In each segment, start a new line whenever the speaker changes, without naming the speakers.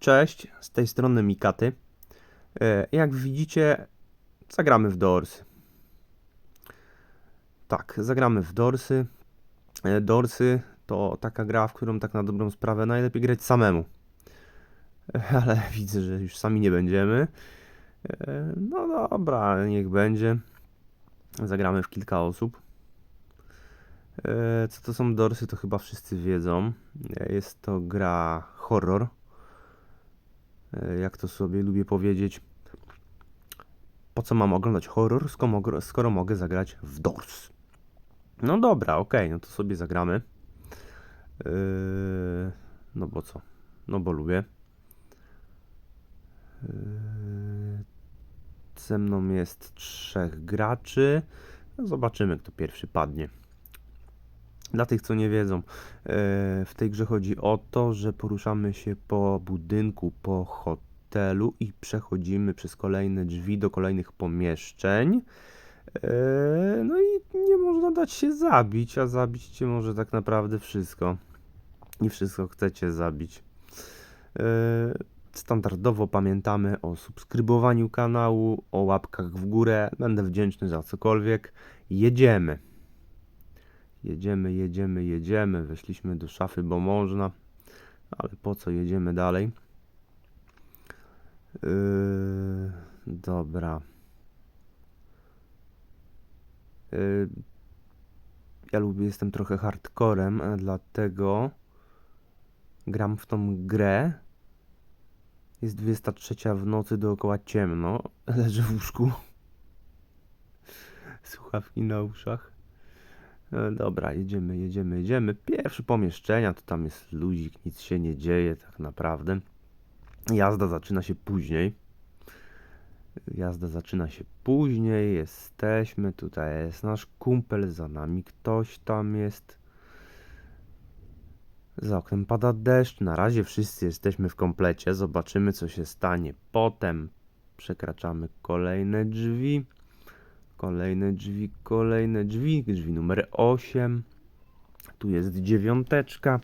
Cześć, z tej strony Mikaty. E, Jak widzicie, zagramy w Dorsy. Tak, zagramy w Dorsy. E, Dorsy to taka gra, w którą tak na dobrą sprawę najlepiej grać samemu. E, Ale widzę, że już sami nie będziemy. No dobra, niech będzie. Zagramy w kilka osób. Co to są Dorsy, to chyba wszyscy wiedzą. Jest to gra horror. E, Jak to sobie lubię powiedzieć. Po co mam oglądać horror, skoro mogę, zagrać w Doors? No dobra, okej, no to sobie zagramy. Yy, no bo co? No bo lubię. Yy, ze mną jest trzech graczy. No zobaczymy, kto pierwszy padnie. Dla tych, co nie wiedzą, e, w tej grze chodzi o to, że poruszamy się po budynku, po hotelu i przechodzimy przez kolejne drzwi do kolejnych pomieszczeń. E, No i nie można dać się zabić, a zabić cię może tak naprawdę wszystko. Nie wszystko chcecie zabić. E, Standardowo pamiętamy o subskrybowaniu kanału, o łapkach w górę. Będę wdzięczny za cokolwiek. Jedziemy. Jedziemy, jedziemy, jedziemy. Weszliśmy do szafy, bo można. Ale po co jedziemy dalej? Yy, dobra. Yy, ja lubię, jestem trochę hardcorem, dlatego gram w tą grę. Jest 23 w nocy, dookoła ciemno. Leżę w łóżku. Słuchawki na uszach. E, Dobra, jedziemy, jedziemy, jedziemy. Pierwsze pomieszczenia, to tam jest luzik, nic się nie dzieje tak naprawdę. Jazda zaczyna się później. Jazda zaczyna się później, jesteśmy, tutaj jest nasz kumpel, za nami ktoś tam jest. Za oknem pada deszcz, na razie wszyscy jesteśmy w komplecie, zobaczymy co się stanie potem. Przekraczamy kolejne drzwi. Kolejne drzwi, kolejne drzwi. Drzwi numer 8. Tu jest dziewiąteczka.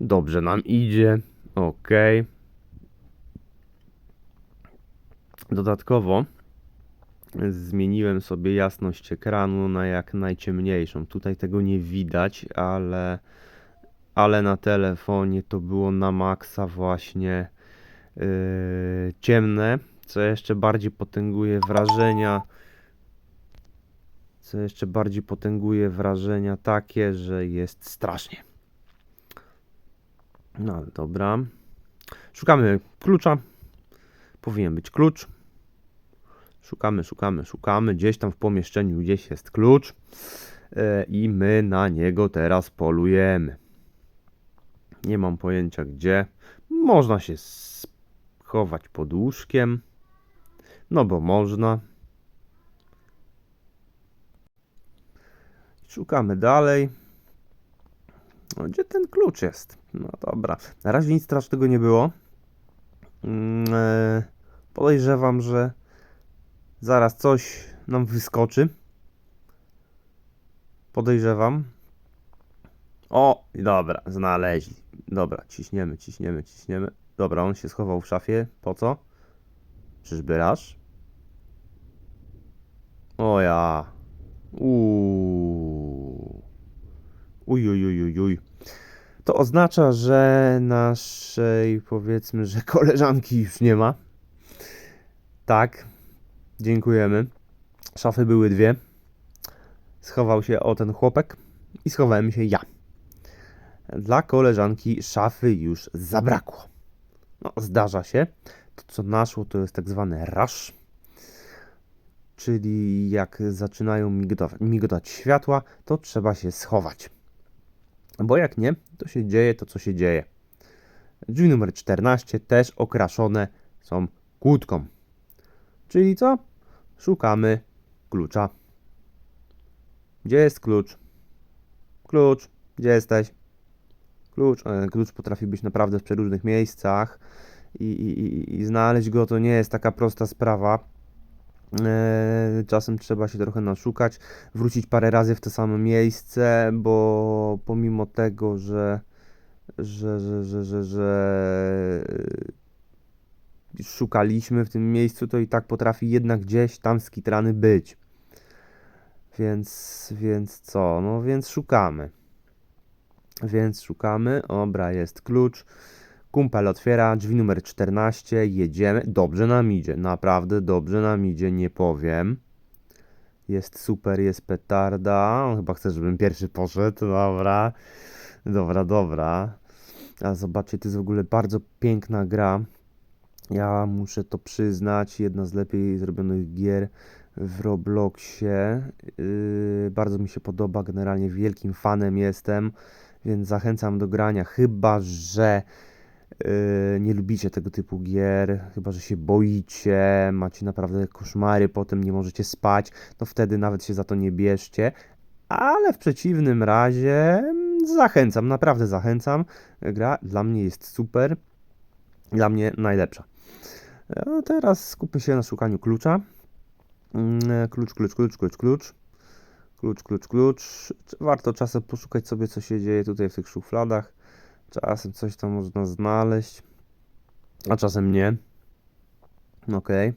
Dobrze nam idzie. Ok. Dodatkowo zmieniłem sobie jasność ekranu na jak najciemniejszą. Tutaj tego nie widać, ale, ale na telefonie to było na maksa właśnie yy, ciemne, co jeszcze bardziej potęguje wrażenia. Co jeszcze bardziej potęguje wrażenia takie, że jest strasznie. No dobra. Szukamy klucza. Powinien być klucz. Szukamy, szukamy, szukamy. Gdzieś tam w pomieszczeniu gdzieś jest klucz. E, I my na niego teraz polujemy. Nie mam pojęcia gdzie. Można się schować pod łóżkiem. No bo można. Szukamy dalej. No, gdzie ten klucz jest? No dobra. Na razie nic strasznego nie było. E, podejrzewam, że zaraz coś nam wyskoczy. Podejrzewam. O, dobra, znaleźli. Dobra, ciśniemy, ciśniemy, ciśniemy. Dobra, on się schował w szafie. Po co? Czyżby raż? O ja. Uuu. Uj, uj, uj, uj. To oznacza, że naszej, powiedzmy, że koleżanki już nie ma. Tak. Dziękujemy. Szafy były dwie. Schował się o ten chłopek i schowałem się ja. Dla koleżanki szafy już zabrakło. No, zdarza się. To, co naszło, to jest tak zwany rush. Czyli jak zaczynają migotać, migotać światła, to trzeba się schować. Bo jak nie, to się dzieje to, co się dzieje. Drzwi numer 14 też okraszone są kłódką. Czyli co? Szukamy klucza. Gdzie jest klucz? Klucz, gdzie jesteś? Klucz, e, klucz potrafi być naprawdę w przeróżnych miejscach i, i- i znaleźć go to nie jest taka prosta sprawa. E, Czasem trzeba się trochę naszukać, wrócić parę razy w to samo miejsce, bo pomimo tego, że że, że, że, że, że y, szukaliśmy w tym miejscu, to i tak potrafi jednak gdzieś tam skitrany być. Więc, więc co? No więc szukamy. Więc szukamy. Dobra, jest klucz. Kumpel otwiera drzwi numer 14. Jedziemy. Dobrze nam idzie. Naprawdę dobrze nam idzie, nie powiem. Jest super, jest petarda. On chyba chce, żebym pierwszy poszedł. Dobra. Dobra, dobra. A zobaczcie, to jest w ogóle bardzo piękna gra. Ja muszę to przyznać. Jedna z lepiej zrobionych gier w Robloxie. Yy, bardzo mi się podoba. Generalnie wielkim fanem jestem, więc zachęcam do grania. Chyba, że nie lubicie tego typu gier, chyba, że się boicie, macie naprawdę koszmary, potem nie możecie spać, to wtedy nawet się za to nie bierzcie. Ale w przeciwnym razie mm, zachęcam, naprawdę zachęcam. Gra dla mnie jest super, dla mnie najlepsza. Teraz skupmy się na szukaniu klucza. Mm, Klucz, klucz, klucz, klucz, klucz. Klucz, klucz, klucz. Warto czasem poszukać sobie, co się dzieje tutaj w tych szufladach. Czasem coś tam można znaleźć, a czasem nie. Okej.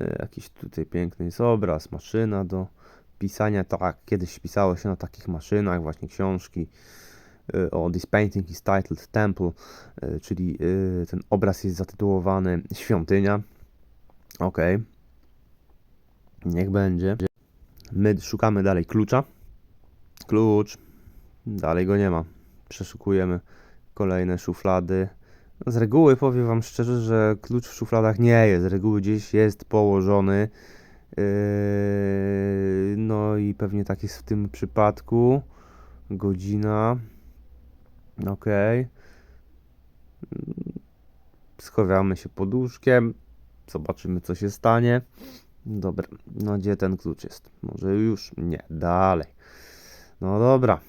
Y, Jakiś tutaj piękny jest obraz, maszyna do pisania. Tak, kiedyś pisało się na takich maszynach, właśnie książki. y, O, this painting is titled Temple, y, czyli ten obraz jest zatytułowany Świątynia. Okej. Niech będzie. My szukamy dalej klucza. Klucz. Dalej go nie ma. Przeszukujemy kolejne szuflady. Z reguły powiem Wam szczerze, że klucz w szufladach nie jest. Z reguły gdzieś jest położony. Yy, no i pewnie tak jest w tym przypadku. Godzina. Ok. Schowamy się pod łóżkiem. Zobaczymy, co się stanie. Dobra, no gdzie ten klucz jest? Może już? Nie, dalej. No dobra.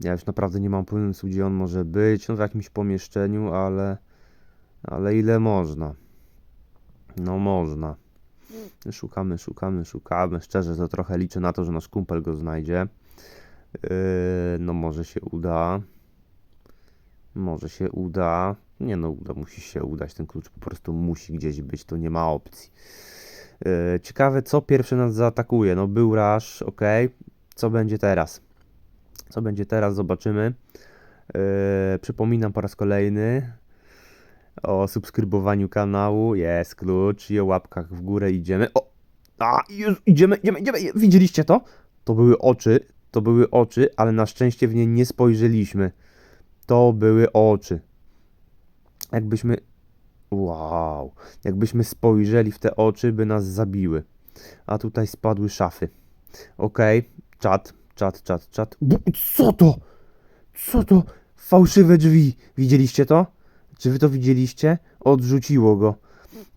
Ja już naprawdę nie mam pomysłu, gdzie on może być. No w jakimś pomieszczeniu, ale... Ale ile można? No można. Szukamy, szukamy, szukamy. Szczerze to trochę liczę na to, że nasz kumpel go znajdzie. Yy, no może się uda. Może się uda. Nie no, uda, musi się udać. Ten klucz po prostu musi gdzieś być, to nie ma opcji. Yy, ciekawe, co pierwszy nas zaatakuje. No był Rush, ok. Co będzie teraz? Co będzie teraz, zobaczymy. Yy, przypominam po raz kolejny o subskrybowaniu kanału. Jest klucz i o łapkach w górę idziemy. O! A, już idziemy, idziemy, idziemy. Widzieliście to? To były oczy, to były oczy, ale na szczęście w nie nie spojrzeliśmy. To były oczy. Jakbyśmy. Wow. Jakbyśmy spojrzeli w te oczy, by nas zabiły. A tutaj spadły szafy. Okej, czat, czat, czat, czat. Co to? Co to? Fałszywe drzwi. Widzieliście to? Czy wy to widzieliście? Odrzuciło go.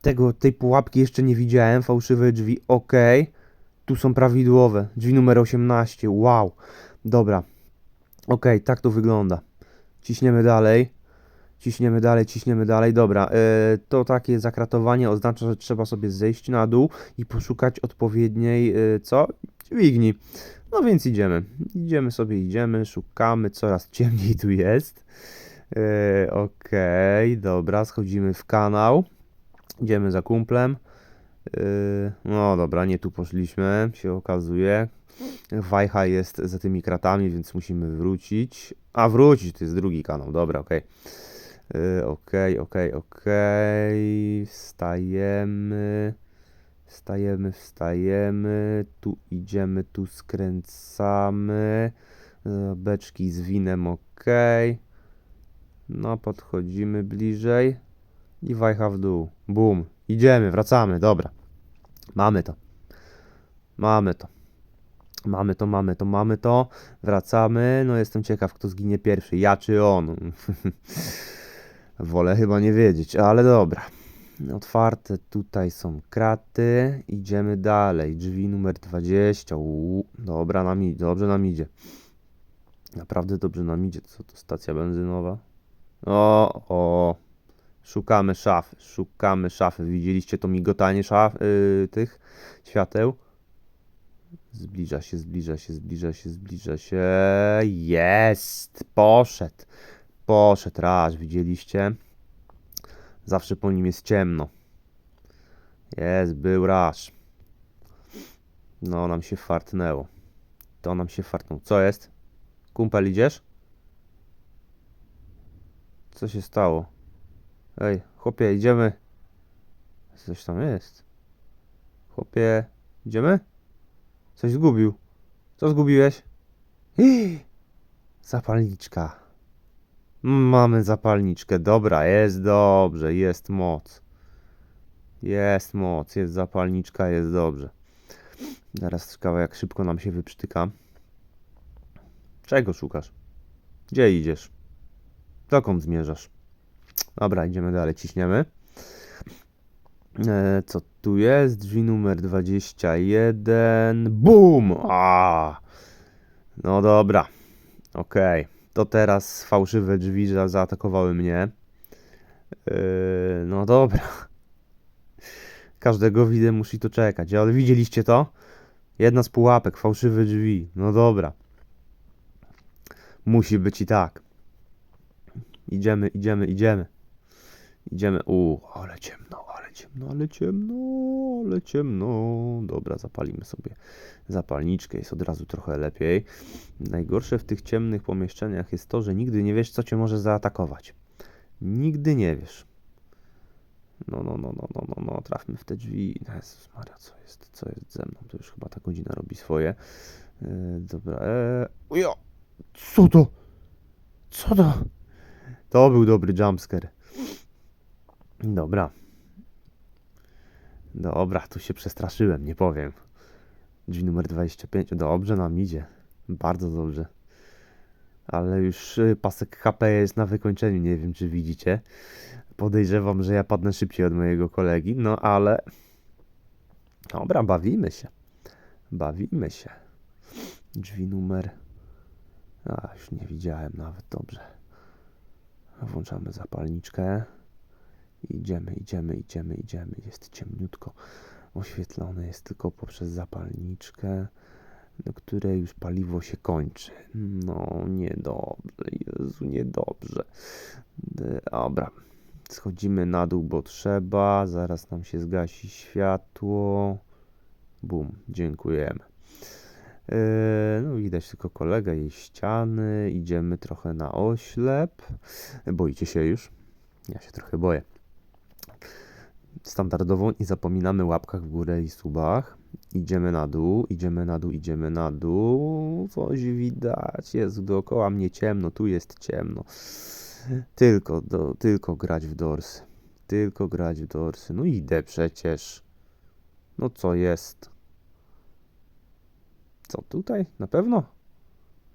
Tego, tej pułapki jeszcze nie widziałem. Fałszywe drzwi. Okej. Tu są prawidłowe. Drzwi numer 18. Wow. Dobra. Okej, tak to wygląda. Ciśniemy dalej. Ciśniemy dalej, ciśniemy dalej. Dobra, e, to takie zakratowanie oznacza, że trzeba sobie zejść na dół i poszukać odpowiedniej, e, co? Dźwigni. No więc idziemy. Idziemy sobie, idziemy, szukamy. Coraz ciemniej tu jest. E, Okej, dobra, schodzimy w kanał. Idziemy za kumplem. E, no dobra, nie tu poszliśmy, się okazuje. Wajcha jest za tymi kratami, więc musimy wrócić. A wrócić, to jest drugi kanał, dobra, okej. Y, Okej, okej, okej. Wstajemy. Wstajemy, wstajemy. Tu idziemy, tu skręcamy. Y, Beczki z winem, okej. No, podchodzimy bliżej. I wajcha w dół. Bum. Idziemy, wracamy, dobra. Mamy to. Mamy to. Mamy to, mamy to, mamy to. Wracamy. No jestem ciekaw, kto zginie pierwszy, ja czy on. Wolę chyba nie wiedzieć, ale dobra. Otwarte tutaj są kraty. Idziemy dalej. Drzwi numer 20. Uuu, dobra, nam dobrze nam idzie. Naprawdę dobrze nam idzie. Co to stacja benzynowa? O, o. Szukamy szafy, szukamy szafy. Widzieliście to migotanie szaf, yy, tych świateł? Zbliża się, zbliża się, zbliża się, zbliża się. Jest! Poszedł. Poszedł raz, widzieliście? Zawsze po nim jest ciemno. Jest, był raz. No, nam się fartnęło. To nam się fartnął. Co jest? Kumpel, idziesz? Co się stało? Ej, chłopie, idziemy. Coś tam jest. Chłopie, idziemy? Coś zgubił. Co zgubiłeś? Zapalniczka. Mamy zapalniczkę. Dobra, jest dobrze, jest moc. Jest moc, jest zapalniczka, jest dobrze. Teraz ciekawe, jak szybko nam się wyprztyka. Czego szukasz? Gdzie idziesz? Dokąd zmierzasz? Dobra, idziemy dalej, ciśniemy. E, co tu jest? Drzwi numer 21. Bum! A! No dobra. Okej. To teraz fałszywe drzwi za- zaatakowały mnie. Yy, no dobra. Każdego widzę musi to czekać. Ale widzieliście to? Jedna z pułapek, fałszywe drzwi. No dobra. Musi być i tak. Idziemy, idziemy, idziemy. Idziemy. U, ale ciemno, ale ciemno, ale ciemno, ale ciemno. Dobra, zapalimy sobie zapalniczkę, jest od razu trochę lepiej. Najgorsze w tych ciemnych pomieszczeniach jest to, że nigdy nie wiesz, co cię może zaatakować. Nigdy nie wiesz. No, no, no, no, no, no, no, trafmy w te drzwi. Jezus Maria, co jest, co jest ze mną? To już chyba ta godzina robi swoje. Yy, dobra, eee, ujo! Co to? Co to? To był dobry jumpscare. Dobra. Dobra, tu się przestraszyłem, nie powiem. Drzwi numer 25. Dobrze nam idzie. Bardzo dobrze. Ale już y, pasek HP jest na wykończeniu, nie wiem czy widzicie. Podejrzewam, że ja padnę szybciej od mojego kolegi, no ale... Dobra, bawimy się. Bawimy się. Drzwi numer... A, już nie widziałem nawet, dobrze. Włączamy zapalniczkę. Idziemy, idziemy, idziemy, idziemy. Jest ciemniutko. Oświetlone jest tylko poprzez zapalniczkę, do której już paliwo się kończy. No, niedobrze, Jezu, niedobrze. Dobra, schodzimy na dół, bo trzeba. Zaraz nam się zgasi światło. Bum, dziękujemy. Yy, no, widać tylko kolegę jej ściany. Idziemy trochę na oślep. Boicie się już? Ja się trochę boję standardowo nie zapominamy łapkach w górę i subach. Idziemy na dół, idziemy na dół, idziemy na dół. Coś widać, jest dookoła mnie ciemno, tu jest ciemno. Tylko, do, tylko grać w dorsy. Tylko grać w dorsy. No idę przecież. No co jest? Co tutaj? Na pewno?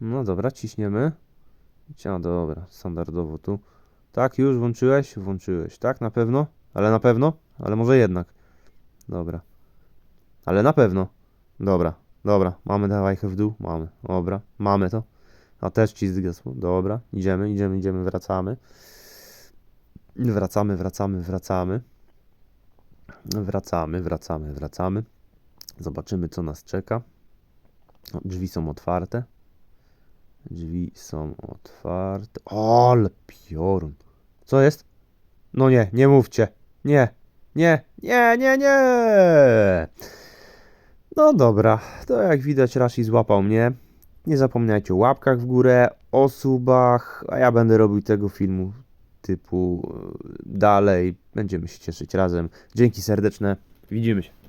No dobra, ciśniemy. A dobra, standardowo tu. Tak, już włączyłeś? Włączyłeś. Tak, na pewno? Ale na pewno? Ale może jednak. Dobra. Ale na pewno. Dobra, dobra. Mamy dawajkę w dół? Mamy. Dobra, mamy to. A też ci zgasło. Dobra, idziemy, idziemy, idziemy, wracamy. Wracamy, wracamy, wracamy. Wracamy, wracamy, wracamy. Zobaczymy, co nas czeka. O, drzwi są otwarte. Drzwi są otwarte. O, ale piorun. Co jest? No nie, nie mówcie. Nie, nie, nie, nie, nie. No dobra, to jak widać Rashi złapał mnie. Nie zapomniajcie o łapkach w górę, o subach, a ja będę robił tego filmu typu e, dalej. Będziemy się cieszyć razem. Dzięki serdeczne. Widzimy się.